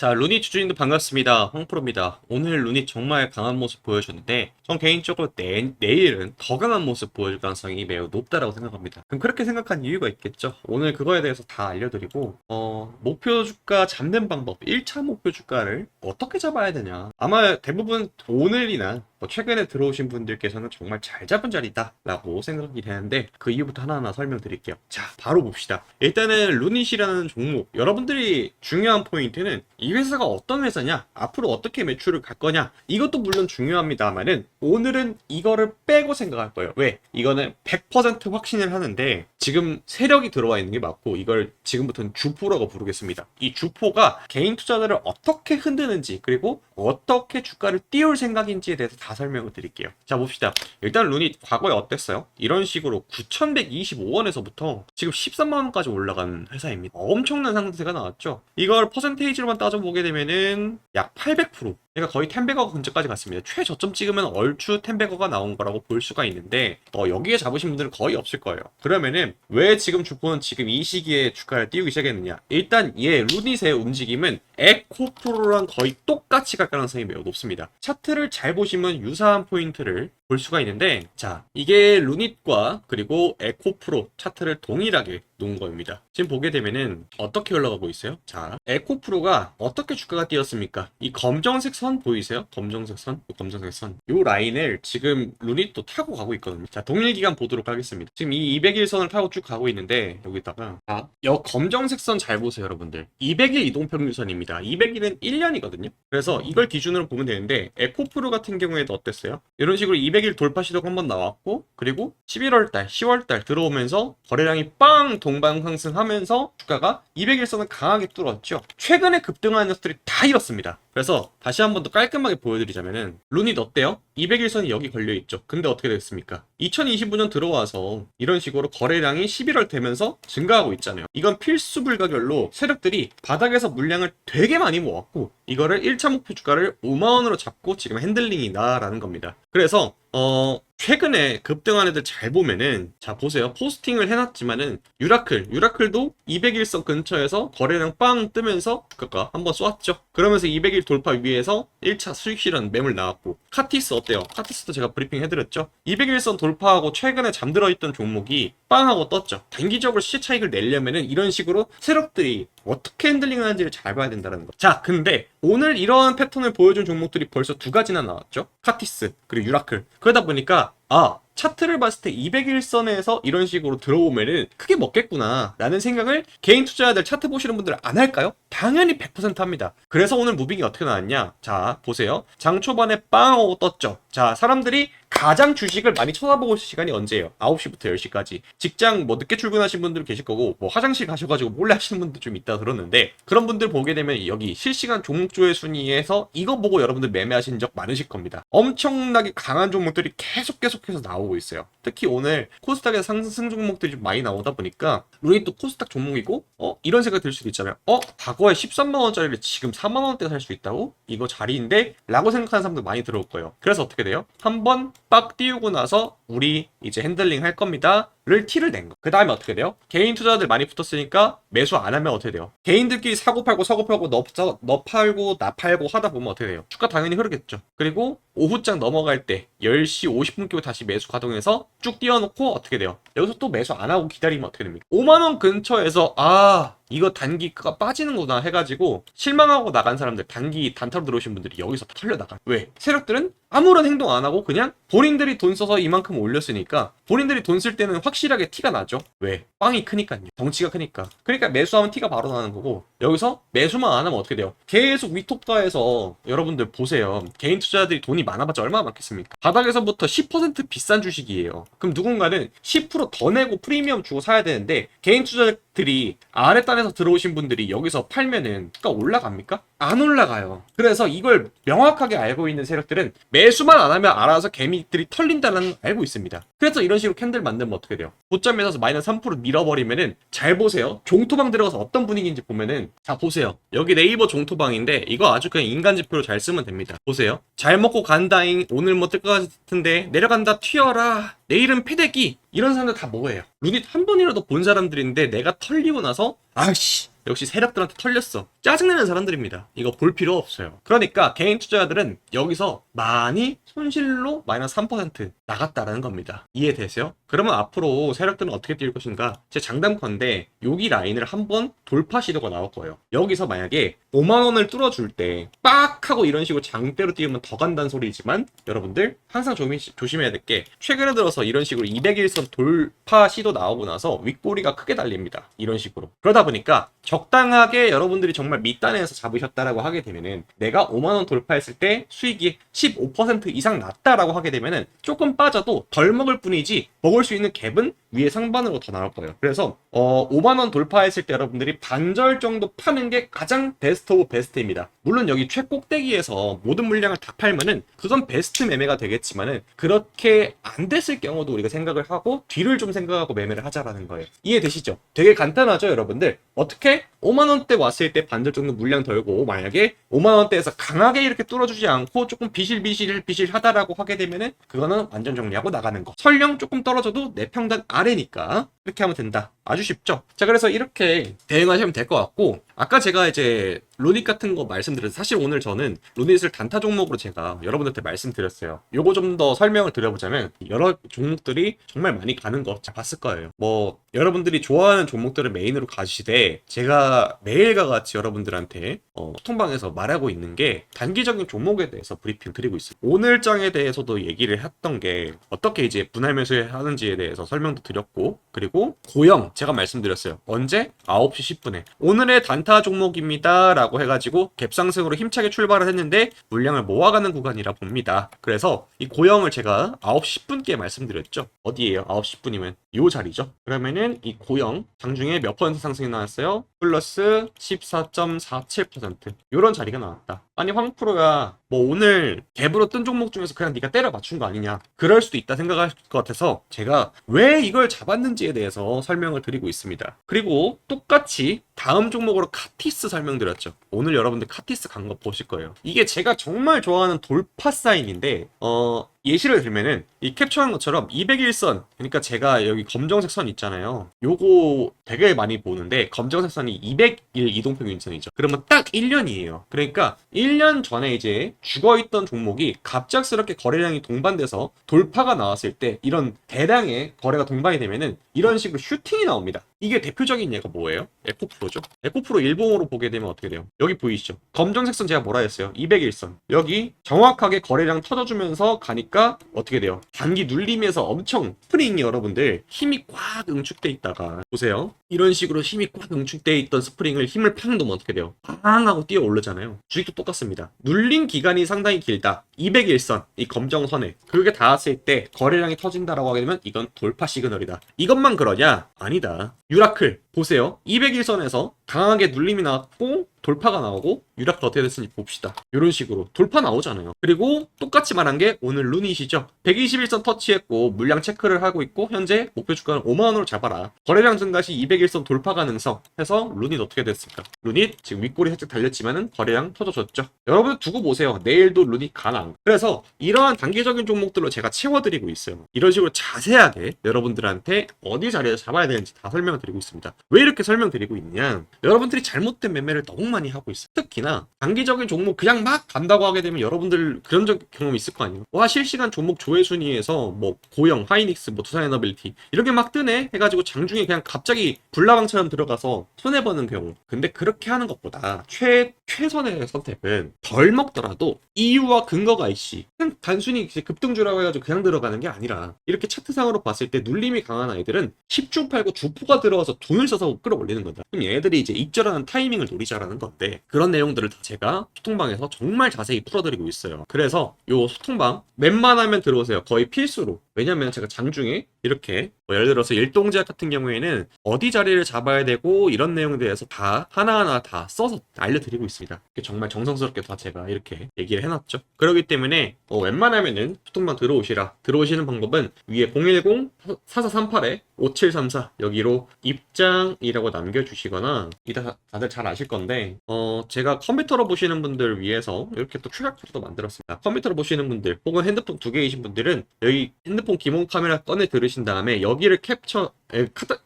자, 루닛 주주님들 반갑습니다. 홍프로입니다. 오늘 루닛 정말 강한 모습 보여줬는데, 전 개인적으로 내, 내일은 더 강한 모습 보여줄 가능성이 매우 높다라고 생각합니다. 그럼 그렇게 생각한 이유가 있겠죠? 오늘 그거에 대해서 다 알려드리고, 어, 목표 주가 잡는 방법, 1차 목표 주가를 어떻게 잡아야 되냐. 아마 대부분 오늘이나 뭐 최근에 들어오신 분들께서는 정말 잘 잡은 자리다라고 생각이 되는데 그 이유부터 하나하나 설명드릴게요. 자, 바로 봅시다. 일단은 루닛이라는 종목 여러분들이 중요한 포인트는 이 회사가 어떤 회사냐, 앞으로 어떻게 매출을 갈 거냐 이것도 물론 중요합니다만은 오늘은 이거를 빼고 생각할 거예요. 왜? 이거는 100% 확신을 하는데 지금 세력이 들어와 있는 게 맞고 이걸 지금부터는 주포라고 부르겠습니다. 이 주포가 개인 투자자를 어떻게 흔드는지 그리고 어떻게 주가를 띄울 생각인지에 대해서 다 설명을 드릴게요. 자 봅시다. 일단 루닛 과거에 어땠어요? 이런 식으로 9,125원에서부터 지금 13만 원까지 올라간 회사입니다. 엄청난 상승세가 나왔죠. 이걸 퍼센테이지로만 따져보게 되면은 약 800%. 그러니까 거의 10배거 근처까지 갔습니다. 최저점 찍으면 얼추 10배거가 나온 거라고 볼 수가 있는데 어, 여기에 잡으신 분들은 거의 없을 거예요. 그러면은 왜 지금 주포는 지금 이 시기에 주가를 띄우기 시작했느냐? 일단 얘 루닛의 움직임은 에코프로랑 거의 똑같이 갈 가능성이 매우 높습니다. 차트를 잘 보시면 유사한 포인트를 볼 수가 있는데 자 이게 루닛과 그리고 에코프로 차트를 동일하게 놓은 겁니다. 지금 보게 되면은 어떻게 올라가고 있어요? 자 에코프로가 어떻게 주가가 뛰었습니까? 이 검정색 선 보이세요? 검정색 선, 이 검정색 선. 요 라인을 지금 루닛도 타고 가고 있거든요. 자 동일 기간 보도록 하겠습니다. 지금 이 200일 선을 타고 쭉 가고 있는데 여기다가 자, 여 검정색 선 잘 보세요, 여러분들. 200일 이동평균선입니다. 200일은 1년이거든요. 그래서 이걸 기준으로 보면 되는데 에코프로 같은 경우에도 어땠어요? 이런 식으로 200일 돌파 시도가 한번 나왔고 그리고 11월달, 10월달 들어오면서 거래량이 빵 동방 상승하면서 주가가 200일선을 강하게 뚫었죠. 최근에 급등하는 녀석들이 다 이렇습니다. 그래서 다시 한 번 더 깔끔하게 보여드리자면은 룬이 어때요? 200일선이 여기 걸려 있죠. 근데 어떻게 됐습니까? 2025년 들어와서 이런 식으로 거래량이 11월 되면서 증가하고 있잖아요. 이건 필수 불가결로 세력들이 바닥에서 물량을 되게 많이 모았고 이거를 1차 목표 주가를 5만 원으로 잡고 지금 핸들링이다라는 겁니다. 그래서 어 최근에 급등한 애들 잘 보면은 자 보세요. 포스팅을 해놨지만은 유라클. 유라클도 200일선 근처에서 거래량 빵 뜨면서 주가가 한번 쏘았죠. 그러면서 200일 돌파 위에서 1차 수익 실현 매물 나왔고. 카티스 어때요? 카티스도 제가 브리핑 해드렸죠? 200일선 돌파하고 최근에 잠들어 있던 종목이 빵 하고 떴죠. 단기적으로 시세 차익을 내려면은 이런 식으로 세력들이 어떻게 핸들링 하는지를 잘 봐야 된다는 거. 자, 근데 오늘 이러한 패턴을 보여준 종목들이 벌써 두 가지나 나왔죠. 카티스 그리고 유라클. 그러다 보니까 아 차트를 봤을 때 200일선에서 이런 식으로 들어오면은 크게 먹겠구나 라는 생각을 개인 투자자들 차트 보시는 분들 안 할까요? 당연히 100% 합니다. 그래서 오늘 무빙이 어떻게 나왔냐? 자, 보세요. 장 초반에 빵 하고 떴죠. 자, 사람들이 가장 주식을 많이 쳐다보고 있을 시간이 언제예요? 9시부터 10시까지. 직장 뭐 늦게 출근하신 분들 계실 거고, 뭐 화장실 가셔가지고 몰래 하시는 분들 좀 있다 들었는데, 그런 분들 보게 되면 여기 실시간 종목 조회 순위에서 이거 보고 여러분들 매매하신 적 많으실 겁니다. 엄청나게 강한 종목들이 계속 계속해서 나오고 있어요. 특히 오늘 코스닥에서 상승 종목들이 좀 많이 나오다 보니까, 루닛도 코스닥 종목이고, 어? 이런 생각이 들 수도 있잖아요. 어? 과거에 13만원짜리를 지금 4만원대 살 수 있다고? 이거 자리인데? 라고 생각하는 사람들 많이 들어올 거예요. 그래서 어떻게 돼요? 한번 빡 띄우고 나서 우리 이제 핸들링 할 겁니다. 를 티를 낸 거. 그 다음에 어떻게 돼요? 개인 투자들 많이 붙었으니까 매수 안 하면 어떻게 돼요? 개인들끼리 사고 팔고 사고 팔고 너, 너, 너 팔고 나 팔고 하다 보면 어떻게 돼요? 주가 당연히 흐르겠죠. 그리고 오후장 넘어갈 때 10시 50분께 다시 매수 가동해서 쭉 띄워놓고 어떻게 돼요? 여기서 또 매수 안 하고 기다리면 어떻게 됩니까? 5만원 근처에서 아 이거 단기가 빠지는구나 해가지고 실망하고 나간 사람들 단기 단타로 들어오신 분들이 여기서 다 털려나가 왜? 세력들은 아무런 행동 안 하고 그냥 본인들이 돈 써서 이만큼 올렸으니까 본인들이 돈 쓸 때는 확실하게 티가 나죠 왜? 빵이 크니까요 덩치가 크니까 그러니까 매수하면 티가 바로 나는 거고 여기서 매수만 안 하면 어떻게 돼요? 계속 위톱가에서 여러분들 보세요 개인 투자자들이 돈이 많아봤자 얼마나 많겠습니까? 바닥에서부터 10% 비싼 주식이에요 그럼 누군가는 10%더 내고 프리미엄 주고 사야 되는데 개인 투자자들이 아래 단에서 들어오신 분들이 여기서 팔면은 주가 올라갑니까? 안 올라가요. 그래서 이걸 명확하게 알고 있는 세력들은 매수만 안 하면 알아서 개미들이 털린다는 걸 알고 있습니다. 그래서 이런 식으로 캔들 만들면 어떻게 돼요? 고점에서 마이너스 3% 밀어버리면은 잘 보세요. 종토방 들어가서 어떤 분위기인지 보면은 자 보세요. 여기 네이버 종토방인데 이거 아주 그냥 인간 지표로 잘 쓰면 됩니다. 보세요. 잘 먹고 간다잉 오늘 뭐 뜰 것 같은데 내려간다 튀어라 내일은 패대기 이런 사람들 다 뭐예요? 루닛 한 번이라도 본 사람들인데 내가 털리고 나서 아씨 역시 세력들한테 털렸어. 짜증내는 사람들입니다. 이거 볼 필요 없어요. 그러니까 개인 투자자들은 여기서 많이 손실로 마이너스 3% 나갔다라는 겁니다. 이해되세요? 그러면 앞으로 세력들은 어떻게 뛸 것인가? 제 장담컨대 여기 라인을 한번 돌파 시도가 나올 거예요. 여기서 만약에 5만 원을 뚫어줄 때 빡 하고 이런 식으로 장대로 띄우면 더 간다는 소리지만 여러분들 항상 조심, 조심 해야 될 게 최근에 들어서 이런 식으로 201선 돌파 시도 나오고 나서 윗꼬리가 크게 달립니다. 이런 식으로. 그러다 보니까 적당하게 여러분들이 정말 밑단에서 잡으셨다라고 하게 되면은 내가 5만 원 돌파했을 때 수익이 15% 이상 났다라고 하게 되면은 조금 빠져도 덜 먹을 뿐이지 먹을 수 있는 갭은 위에 상반으로 더 나올 거예요. 그래서 어 5만 원 돌파했을 때 여러분들이 반절 정도 파는 게 가장 베스트 오브 베스트입니다. 물론 여기 최꼭대기에서 모든 물량을 다 팔면은 그건 베스트 매매가 되겠지만은 그렇게 안 됐을 경우도 우리가 생각을 하고 뒤를 좀 생각하고 매매를 하자라는 거예요. 이해되시죠? 되게 간단하죠, 여러분들? 어떻게 5만 원대 왔을 때 반절 정도 물량 덜고 만약에 5만 원대에서 강하게 이렇게 뚫어주지 않고 조금 비실비실 비실 하다라고 하게 되면은 그거는 완전 정리하고 나가는 거. 설령 조금 떨어져도 내 평단 아래니까 이렇게 하면 된다. 아주 쉽죠? 자, 그래서 이렇게 대응하시면 될 것 같고, 아까 제가 이제 로닛 같은 거 말씀드렸어요. 사실 오늘 저는 로닛을 단타 종목으로 제가 여러분들한테 말씀드렸어요. 요거 좀 더 설명을 드려보자면, 여러 종목들이 정말 많이 가는 거잘 봤을 거예요. 뭐, 여러분들이 좋아하는 종목들을 메인으로 가시되, 제가 매일과 같이 여러분들한테 어, 소통방에서 말하고 있는 게 단기적인 종목에 대해서 브리핑 드리고 있어요. 오늘 장에 대해서도 얘기를 했던 게 어떻게 이제 분할 매수하는지에 대해서 설명도 드렸고, 그리고 고영 제가 말씀드렸어요. 언제? 9시 10분에. 오늘의 단타 종목입니다. 라고 해가지고 갭상승으로 힘차게 출발을 했는데 물량을 모아가는 구간이라 봅니다. 그래서 이 고영을 제가 9시 10분께 말씀드렸죠. 어디에요? 9시 10분이면 요 자리죠. 그러면은 이 고영 장중에 몇 퍼센트 상승이 나왔어요? 플러스 14.47% 요런 자리가 나왔다. 아니 황프로가 뭐 오늘 갭으로 뜬 종목 중에서 그냥 네가 때려 맞춘 거 아니냐 그럴 수도 있다 생각할 것 같아서 제가 왜 이걸 잡았는지에 대해서 설명을 드리고 있습니다 그리고 똑같이 다음 종목으로 카티스 설명드렸죠 오늘 여러분들 카티스 간 거 보실 거예요 이게 제가 정말 좋아하는 돌파 사인인데 어 예시를 들면은 이 캡처한 것처럼 201선 그러니까 제가 여기 검정색 선 있잖아요. 요거 되게 많이 보는데 검정색 선이 200일 이동평균선이죠. 그러면 딱 1년이에요. 그러니까 1년 전에 이제 죽어있던 종목이 갑작스럽게 거래량이 동반돼서 돌파가 나왔을 때 이런 대량의 거래가 동반이 되면은 이런 식으로 슈팅이 나옵니다 이게 대표적인 예가 뭐예요? 에코프로죠 에코프로 일봉으로 보게 되면 어떻게 돼요? 여기 보이시죠? 검정색 선 제가 뭐라 했어요? 201선 여기 정확하게 거래량 터져주면서 가니까 어떻게 돼요? 단기 눌림에서 엄청 스프링이 여러분들 힘이 꽉 응축돼 있다가 보세요 이런 식으로 힘이 꽉 응축돼 있던 스프링을 힘을 팍 놓으면 어떻게 돼요? 팡 하고 뛰어 오르잖아요 주식도 똑같습니다 눌림 기간이 상당히 길다 201선 이 검정선에 그게 닿았을 때 거래량이 터진다라고 하게 되면 이건 돌파 시그널이다 이것만 그러냐? 아니다 유라클 보세요. 201선에서 강하게 눌림이 나왔고 돌파가 나오고 유락도 어떻게 됐는지 봅시다. 이런 식으로 돌파 나오잖아요. 그리고 똑같이 말한 게 오늘 루닛이죠. 121선 터치했고 물량 체크를 하고 있고 현재 목표 주가는 5만원으로 잡아라. 거래량 증가 시 201선 돌파 가능성 해서 루닛 어떻게 됐을까? 루닛 지금 윗골이 살짝 달렸지만은 거래량 터져줬죠. 여러분 두고 보세요. 내일도 루닛 가능 그래서 이러한 단기적인 종목들로 제가 채워드리고 있어요. 이런 식으로 자세하게 여러분들한테 어디 자리에서 잡아야 되는지 다 설명을 드리고 있습니다. 왜 이렇게 설명드리고 있냐? 여러분들이 잘못된 매매를 너무 많이 하고 있어요. 특히나 단기적인 종목 그냥 막 간다고 하게 되면 여러분들 그런 적, 경험 있을 거 아니에요. 와 실시간 종목 조회 순위에서 뭐 고영 하이닉스 뭐 두산에너빌티 이렇게 막 뜨네 해가지고 장중에 그냥 갑자기 불나방처럼 들어가서 손해 보는 경우. 근데 그렇게 하는 것보다 최 최선의 선택은 덜 먹더라도 이유와 근거가 있이 그냥 단순히 급등주라고 해가지고 그냥 들어가는 게 아니라 이렇게 차트상으로 봤을 때 눌림이 강한 아이들은 10주 팔고 주포가 들어와서 돈을 써서 끌어올리는 거다. 그럼 얘네들이 이제 익절하는 타이밍을 노리자라는 건데 그런 내용들을 다 제가 소통방에서 정말 자세히 풀어드리고 있어요. 그래서 요 소통방 웬만하면 들어오세요. 거의 필수로. 왜냐면 제가 장중에 이렇게 뭐 예를 들어서 일동제약 같은 경우에는 어디 자리를 잡아야 되고 이런 내용에 대해서 다 하나하나 다 써서 알려드리고 있습니다. 정말 정성스럽게 다 제가 이렇게 얘기를 해놨죠. 그렇기 때문에 어, 웬만하면은 소통방 들어오시라. 들어오시는 방법은 위에 010-4438에 5734 여기로 입장이라고 남겨주시거나 이다 다들 잘 아실 건데 어 제가 컴퓨터로 보시는 분들 위해서 이렇게 또 QR코드도 만들었습니다. 컴퓨터로 보시는 분들 혹은 핸드폰 두 개이신 분들은 여기 핸드 핸드폰 기본 카메라 꺼내 들으신 다음에 여기를 캡처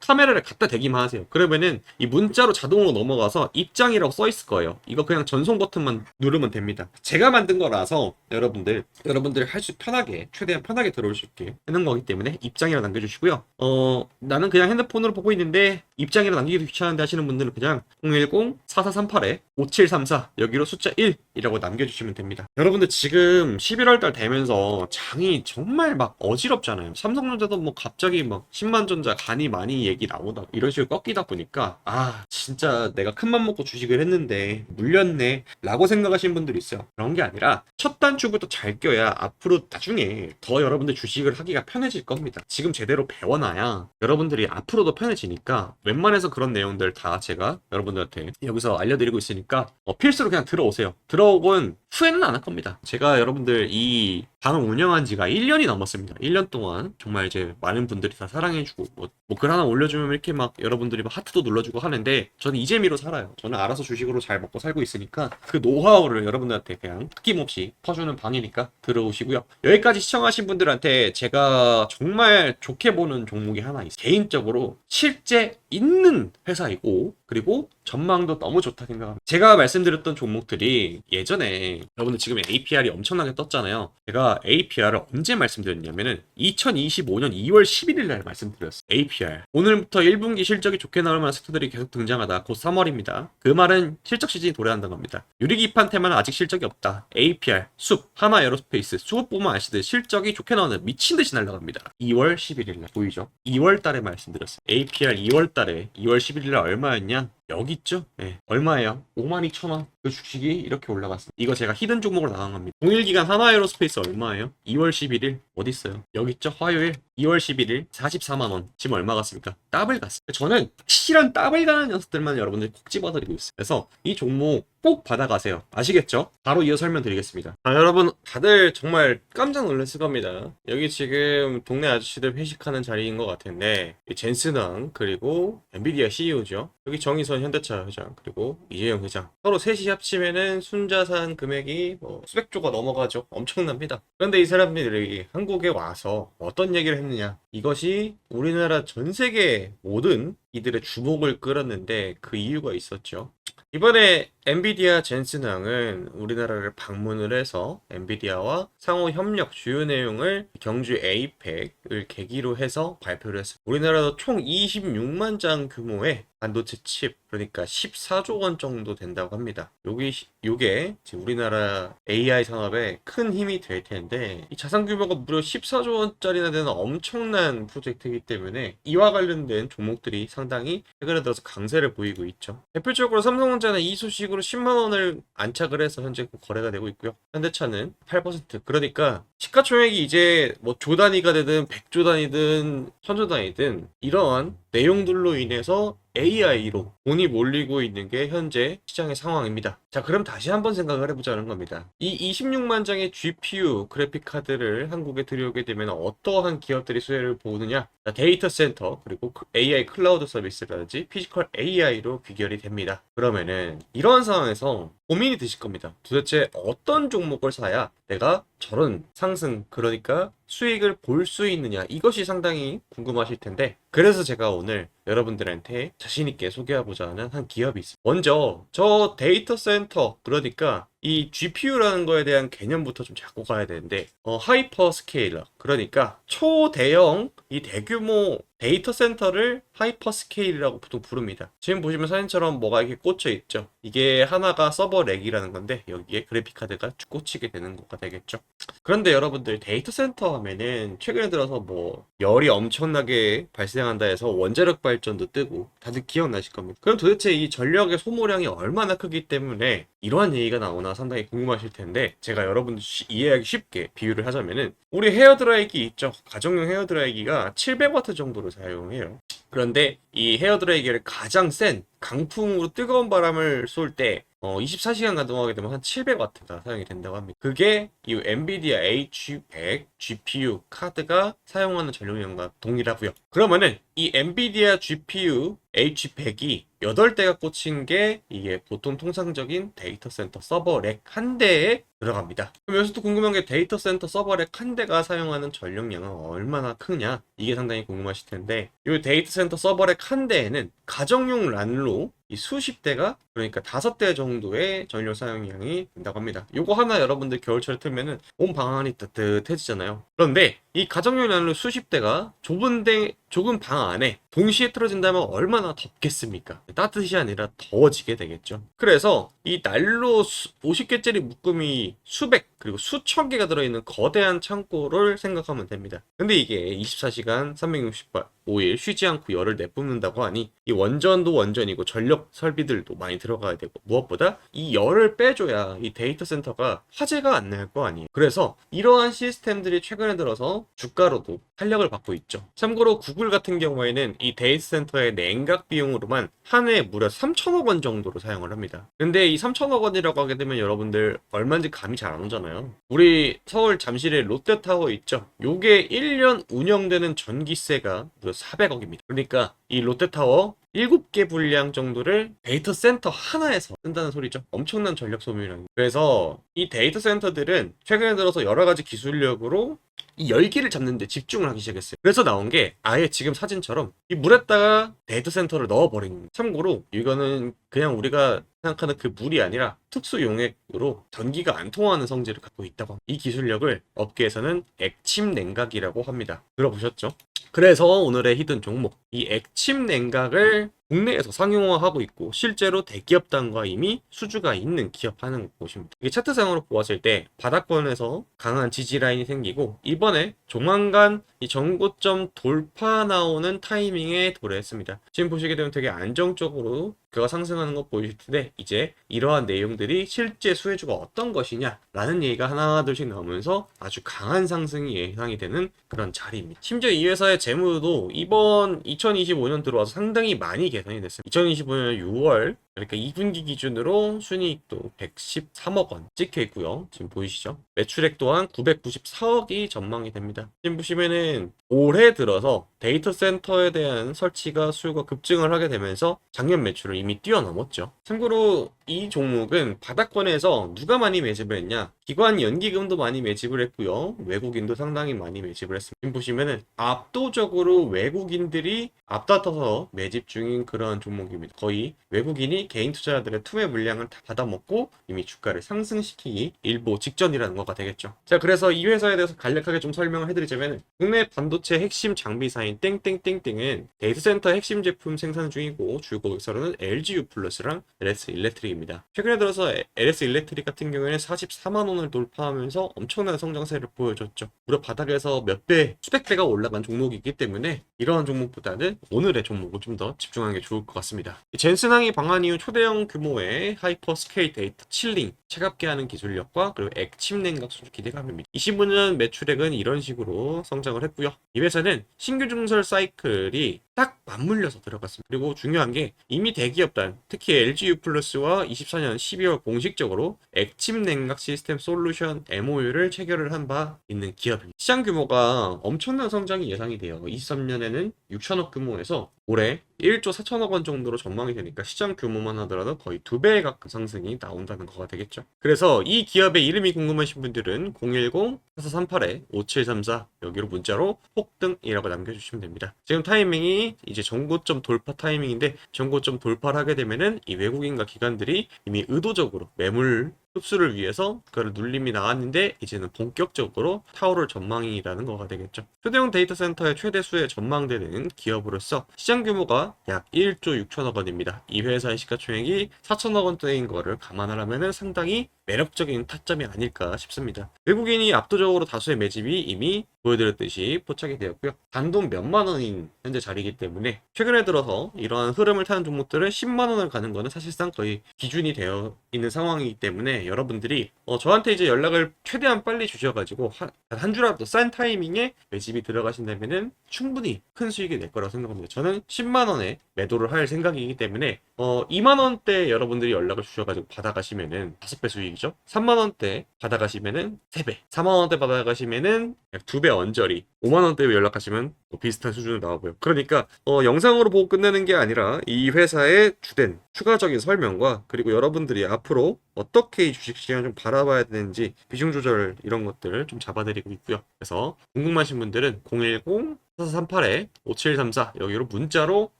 카메라를 갖다 대기만 하세요. 그러면은 이 문자로 자동으로 넘어가서 입장이라고 써 있을 거예요. 이거 그냥 전송 버튼만 누르면 됩니다. 제가 만든 거라서 여러분들 여러분들 할 수 편하게 최대한 편하게 들어올 수 있게 해놓은 거기 때문에 입장이라 남겨주시고요. 어 나는 그냥 핸드폰으로 보고 있는데 입장이라 남기기 귀찮은데 하시는 분들은 그냥 010-4438에 5734 여기로 숫자 1이라고 남겨주시면 됩니다. 여러분들 지금 11월 달 되면서 장이 정말 막 어지 럽잖아요. 삼성전자도 뭐 갑자기 막 10만전자 간이 많이 얘기 나오다 이런 식으로 꺾이다 보니까 아 진짜 내가 큰맘 먹고 주식을 했는데 물렸네 라고 생각하시는 분들이 있어요. 그런 게 아니라 첫 단추부터 잘 껴야 앞으로 나중에 더 여러분들 주식을 하기가 편해질 겁니다. 지금 제대로 배워놔야 여러분들이 앞으로도 편해지니까 웬만해서 그런 내용들 다 제가 여러분들한테 여기서 알려드리고 있으니까 어, 필수로 그냥 들어오세요. 들어오곤 후회는 안 할 겁니다. 제가 여러분들 이 방을 운영한 지가 1년이 넘었습니다. 1년 동안 정말 이제 많은 분들이 다 사랑해주고 뭐, 글 하나 올려주면 이렇게 막 여러분들이 막 하트도 눌러주고 하는데 저는 이 재미로 살아요. 저는 알아서 주식으로 잘 먹고 살고 있으니까 그 노하우를 여러분들한테 그냥 아낌없이 퍼주는 방이니까 들어오시고요. 여기까지 시청하신 분들한테 제가 정말 좋게 보는 종목이 하나 있어요. 개인적으로 실제 있는 회사이고 그리고 전망도 너무 좋다 생각합니다. 제가 말씀드렸던 종목들이 예전에 여러분들 지금 APR이 엄청나게 떴잖아요. 제가 APR을 언제 말씀드렸냐면은 2025년 2월 11일 날 말씀드렸어요. APR. 오늘부터 1분기 실적이 좋게 나올 만한 섹터들이 계속 등장하다. 곧 3월입니다. 그 말은 실적 시즌이 도래한다는 겁니다. 유리기판 테마는 아직 실적이 없다. APR, 숲, 하나 에어로스페이스, 수업 보면 아시듯 실적이 좋게 나오는 미친 듯이 날라갑니다. 2월 11일 날 보이죠? 2월 달에 말씀드렸어요. APR 2월 달에 2월 11일 날 얼마였냐? 여기 있죠? 네. 얼마예요? 52,000원. 그 주식이 이렇게 올라갔습니다. 이거 제가 히든 종목으로 나간 겁니다. 동일기간 하나에어로스페이스 얼마예요? 2월 11일 어디 있어요? 여기 있죠? 화요일 2월 11일 44만 원. 지금 얼마 갔습니까? 더블 갔습니다. 저는 확실한 더블 가는 녀석들만 여러분들 콕 집어드리고 있어요. 그래서 이 종목 꼭 받아가세요. 아시겠죠? 바로 이어 설명드리겠습니다. 아, 여러분 다들 정말 깜짝 놀랐을 겁니다. 여기 지금 동네 아저씨들 회식하는 자리인 것 같은데 이 젠스당 그리고 엔비디아 CEO죠. 여기 정의선 현대차 회장 그리고 이재용 회장 서로 셋이 합치면은 순자산 금액이 뭐 수백 조가 넘어가죠. 엄청납니다. 그런데 이 사람들이 한국에 와서 어떤 얘기를 했느냐? 이것이 우리나라 전 세계 모든 이들의 주목을 끌었는데 그 이유가 있었죠. 이번에 엔비디아 젠슨항은 우리나라를 방문을 해서 엔비디아와 상호 협력 주요 내용을 경주 에이펙을 계기로 해서 발표를 했습니다. 우리나라도 총 26만 장 규모의 반도체 칩 그러니까 14조 원 정도 된다고 합니다. 요게 요게 우리나라 AI 산업에 큰 힘이 될 텐데 이 자산 규모가 무려 14조 원짜리나 되는 엄청난 프로젝트이기 때문에 이와 관련된 종목들이 상당히 최근에 들어서 강세를 보이고 있죠. 대표적으로 삼성전자는 이 소식으로 10만 원을 안착을 해서 현재 거래가 되고 있고요. 현대차는 8% 그러니까 시가총액이 이제 뭐 조 단위가 되든 100조 단위든 1000조 단위든 이러한 내용들로 인해서 AI로 돈이 몰리고 있는 게 현재 시장의 상황입니다. 자, 그럼 다시 한번 생각을 해보자는 겁니다. 이 26만 장의 GPU 그래픽 카드를 한국에 들여오게 되면 어떠한 기업들이 수혜를 보느냐? 자, 데이터 센터 그리고 AI 클라우드 서비스라든지 피지컬 AI로 귀결이 됩니다. 그러면은 이러한 상황에서 고민이 드실 겁니다. 도대체 어떤 종목을 사야 내가 저런 상승 그러니까 수익을 볼 수 있느냐 이것이 상당히 궁금하실 텐데 그래서 제가 오늘 여러분들한테 자신있게 소개하고자 하는 한 기업이 있습니다. 먼저 저 데이터 센터 그러니까 이 GPU라는 거에 대한 개념부터 좀 잡고 가야 되는데 어, 하이퍼 스케일러 그러니까 초대형 이 대규모 데이터 센터를 하이퍼 스케일이라고 보통 부릅니다. 지금 보시면 사진처럼 뭐가 이렇게 꽂혀 있죠. 이게 하나가 서버 렉이라는 건데 여기에 그래픽 카드가 쭉 꽂히게 되는 거가 되겠죠. 그런데 여러분들 데이터 센터 하면은 최근에 들어서 뭐 열이 엄청나게 발생한다 해서 원자력 발전도 뜨고 다들 기억나실 겁니다. 그럼 도대체 이 전력의 소모량이 얼마나 크기 때문에 이러한 얘기가 나오나 상당히 궁금하실 텐데 제가 여러분들 쉬- 이해하기 쉽게 비유를 하자면은 우리 헤어드라이기 있죠. 가정용 헤어드라이기가 700와트 정도를 사용해요. 그런데 이 헤어드라이기를 가장 센 강풍으로 뜨거운 바람을 쏠때 어, 24시간 가동하게 되면 한 700와트가 사용이 된다고 합니다. 그게 이 엔비디아 H100 GPU 카드가 사용하는 전력량과 동일하고요. 그러면은 이 엔비디아 GPU H100이 8대가 꽂힌 게 이게 보통 통상적인 데이터 센터 서버 렉 한 대에 들어갑니다. 그럼 여기서 또 궁금한 게 데이터 센터 서버 렉 한 대가 사용하는 전력량은 얼마나 크냐? 이게 상당히 궁금하실 텐데 이 데이터 센터 서버 렉 한 대에는 가정용 란로 이 수십 대가 그러니까 다섯 대 정도의 전력 사용량이 된다고 합니다. 요거 하나 여러분들 겨울철에 틀면은 온 방 안이 따뜻해지잖아요. 그런데 이 가정용 란로 수십 대가 좁은 데 좁은 방 안에 동시에 틀어진다면 얼마나 덥겠습니까? 따뜻이 아니라 더워지게 되겠죠. 그래서 이 난로 50개짜리 묶음이 수백 그리고 수천 개가 들어있는 거대한 창고를 생각하면 됩니다. 근데 이게 24시간 365일 쉬지 않고 열을 내뿜는다고 하니 이 원전도 원전이고 전력 설비들도 많이 들어가야 되고 무엇보다 이 열을 빼줘야 이 데이터 센터가 화재가 안 날 거 아니에요. 그래서 이러한 시스템들이 최근에 들어서 주가로도 탄력을 받고 있죠. 참고로 구글 같은 경우에는 이 데이터 센터의 냉각 비용으로만 한 해에 무려 3천억 원 정도로 사용을 합니다. 근데 이 3천억 원이라고 하게 되면 여러분들 얼마인지 감이 잘 안 오잖아요. 우리 서울 잠실에 롯데타워 있죠? 요게 1년 운영되는 전기세가 무려 400억입니다. 그러니까 이 롯데타워 7개 분량 정도를 데이터 센터 하나에서 쓴다는 소리죠. 엄청난 전력 소비量. 그래서 이 데이터 센터들은 최근에 들어서 여러 가지 기술력으로 이 열기를 잡는데 집중을 하기 시작했어요. 그래서 나온 게 아예 지금 사진처럼 이 물에다가 데이터 센터를 넣어버린. 참고로 이거는 그냥 우리가 생각하는 그 물이 아니라 특수 용액으로 전기가 안 통하는 성질을 갖고 있다고 합니다. 이 기술력을 업계에서는 액침 냉각이라고 합니다. 들어보셨죠? 그래서 오늘의 히든 종목 이 액침 냉각을 국내에서 상용화하고 있고 실제로 대기업단과 이미 수주가 있는 기업 하는 곳입니다. 이게 차트상으로 보았을 때 바닥권에서 강한 지지 라인이 생기고 이번에 조만간 이 전고점 돌파 나오는 타이밍에 도래했습니다. 지금 보시게 되면 되게 안정적으로 그가 상승하는 거 보이실 텐데 이제 이러한 내용들이 실제 수혜주가 어떤 것이냐라는 얘기가 하나 둘씩 나오면서 아주 강한 상승이 예상이 되는 그런 자리입니다. 심지어 이 회사의 재무도 이번 2025년 들어와서 상당히 많이 개선이 됐습니다. 2025년 6월 그러니까 2분기 기준으로 순이익도 113억 원 찍혀 있고요. 지금 보이시죠? 매출액 또한 994억이 전망이 됩니다. 지금 보시면은 올해 들어서 데이터 센터에 대한 설치가 수요가 급증을 하게 되면서 작년 매출을 이미 뛰어넘었죠. 참고로 이 종목은 바닥권에서 누가 많이 매집을 했냐? 기관 연기금도 많이 매집을 했고요. 외국인도 상당히 많이 매집을 했습니다. 지금 보시면은 압도적으로 외국인들이 앞다퉈서 매집 중인 그런 종목입니다. 거의 외국인이 개인 투자자들의 투매 물량을 다 받아먹고 이미 주가를 상승시키기 일보 직전이라는 거가 되겠죠. 자, 그래서 이 회사에 대해서 간략하게 좀 설명을 해드리자면 국내 반도체 핵심 장비사인 땡땡땡땡은 데이터 센터 핵심 제품 생산 중이고 주 고객사로는 LGU 플러스랑 LS 일렉트릭입니다. 최근에 들어서 LS 일렉트릭 같은 경우에는 44만 원을 돌파하면서 엄청난 성장세를 보여줬죠. 무려 바닥에서 몇 배, 수백 배가 올라간 종목이기 때문에 이러한 종목보다는 오늘의 종목을 좀 더 집중하는 게 좋을 것 같습니다. 젠슨항이 방한 이후 초대형 규모의 하이퍼 스케일 데이터 칠링, 차갑게 하는 기술력과 그리고 액침 냉각 수주 기대감입니다. 25년 매출액은 이런 식으로 성장을 했고요. 이 회사는 신규 증설 사이클이 딱 맞물려서 들어갔습니다. 그리고 중요한 게 이미 대기업단, 특히 LGU 플러스와 24년 12월 공식적으로 액침 냉각 시스템 솔루션 MOU를 체결을 한 바 있는 기업입니다. 시장 규모가 엄청난 성장이 예상이 돼요. 23년에는 6천억 규모에서 올해 1조 4천억 원 정도로 전망이 되니까 시장 규모만 하더라도 거의 두 배에 가까운 상승이 나온다는 거가 되겠죠. 그래서 이 기업의 이름이 궁금하신 분들은 010-4438-5734 여기로 문자로 폭등이라고 남겨주시면 됩니다. 지금 타이밍이 이제 전고점 돌파 타이밍인데 전고점 돌파를 하게 되면은 이 외국인과 기관들이 이미 의도적으로 매물 흡수를 위해서 그걸 눌림이 나왔는데 이제는 본격적으로 타오를 전망이라는 거가 되겠죠. 초대형 데이터 센터의 최대 수에 전망되는 기업으로서 시장 규모가 약 1조 6천억 원입니다. 이 회사의 시가총액이 4천억 원대인 거를 감안하려면 상당히 매력적인 타점이 아닐까 싶습니다. 외국인이 압도적으로 다수의 매집이 이미 보여드렸듯이 포착이 되었고요. 단돈 몇만 원인 현재 자리이기 때문에 최근에 들어서 이러한 흐름을 타는 종목들은 10만 원을 가는 거는 사실상 거의 기준이 되어 있는 상황이기 때문에 여러분들이 어, 저한테 이제 연락을 최대한 빨리 주셔가지고 한, 한 주라도 싼 타이밍에 매집이 들어가신다면은 충분히 큰 수익이 낼 거라고 생각합니다. 저는 10만 원에 매도를 할 생각이기 때문에 어 2만 원대 여러분들이 연락을 주셔가지고 받아가시면은 5배 수익이죠. 3만 원대 받아가시면은 3배, 4만 원대 받아가시면은 약 2배 언저리, 5만 원대 연락하시면 뭐 비슷한 수준으로 나오고요. 그러니까 어, 영상으로 보고 끝내는 게 아니라 이 회사의 주된 추가적인 설명과 그리고 여러분들이 앞으로 어떻게 이 주식 시장을 좀 바라봐야 되는지 비중 조절 이런 것들을 좀 잡아드리고 있고요. 그래서 궁금하신 분들은 010 4438에 5734 여기로 문자로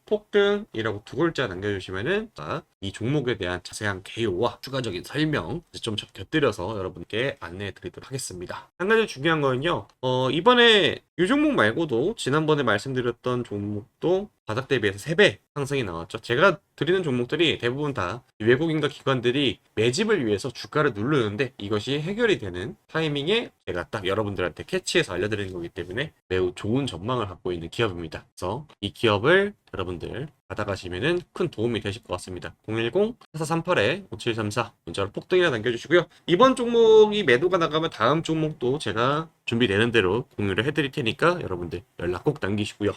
폭등이라고 두 글자 남겨주시면은 아, 이 종목에 대한 자세한 개요와 추가적인 설명 좀 곁들여서 여러분께 안내해 드리도록 하겠습니다. 한 가지 중요한 거는요. 어, 이번에 이 종목 말고도 지난번에 말씀드렸던 종목도 바닥 대비해서 3배 상승이 나왔죠. 제가 드리는 종목들이 대부분 다 외국인과 기관들이 매집을 위해서 주가를 누르는데 이것이 해결이 되는 타이밍에 제가 딱 여러분들한테 캐치해서 알려드리는 거기 때문에 매우 좋은 전망을 갖고 있는 기업입니다. 그래서 이 기업을 여러분들 받아가시면은 큰 도움이 되실 것 같습니다. 010-4438-5734 문자로 폭등이나 남겨주시고요. 이번 종목이 매도가 나가면 다음 종목도 제가 준비되는 대로 공유를 해드릴 테니까 여러분들 연락 꼭 남기시고요.